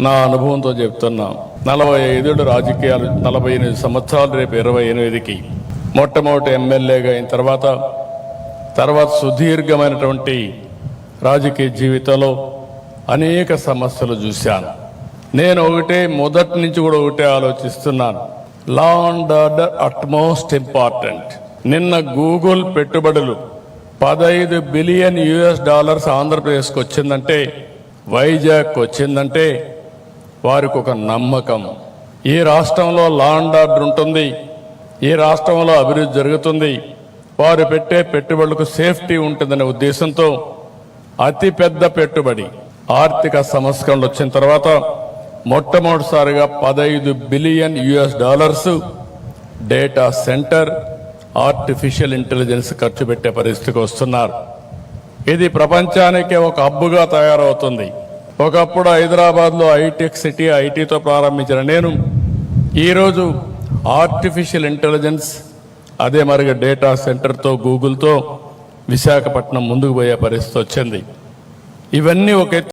నా అనుభవంతో చెప్తున్నా. నలభై ఐదేళ్ళు రాజకీయాలు నలభై ఎనిమిది సంవత్సరాలు రేపు ఇరవై ఎనిమిదికి. మొట్టమొదటి ఎమ్మెల్యేగా అయిన తర్వాత తర్వాత సుదీర్ఘమైనటువంటి రాజకీయ జీవితంలో అనేక సమస్యలు చూశాను. నేను ఒకటే మొదటి నుంచి కూడా ఒకటే ఆలోచిస్తున్నాను. Law and order utmost important నిన్న గూగుల్ పెట్టుబడులు పదహైదు బిలియన్ యుఎస్ డాలర్స్ ఆంధ్రప్రదేశ్కి వచ్చిందంటే వైజాగ్ వచ్చిందంటే వారికి ఒక నమ్మకం. ఈ రాష్ట్రంలో లా అండ్ ఆర్డర్ ఉంటుంది. ఈ రాష్ట్రంలో అభివృద్ధి జరుగుతుంది. వారు పెట్టే పెట్టుబడులకు సేఫ్టీ ఉంటుందనే ఉద్దేశంతో అతి పెద్ద పెట్టుబడి ఆర్థిక సంస్కరణలు వచ్చిన తర్వాత మొట్టమొదటిసారిగా పదహైదు billion US dollars data centre artificial intelligence ఖర్చు పెట్టే పరిస్థితికి వస్తున్నారు. ఇది ప్రపంచానికే ఒక హబ్బుగా తయారవుతుంది. ఒకప్పుడు హైదరాబాద్లో ఐటెక్ సిటీ ఐటీతో ప్రారంభించిన నేను ఈరోజు ఆర్టిఫిషియల్ ఇంటెలిజెన్స్ అదే మరిగా డేటా సెంటర్తో గూగుల్తో విశాఖపట్నం ముందుకు పోయే పరిస్థితి వచ్చింది. ఇవన్నీ ఒక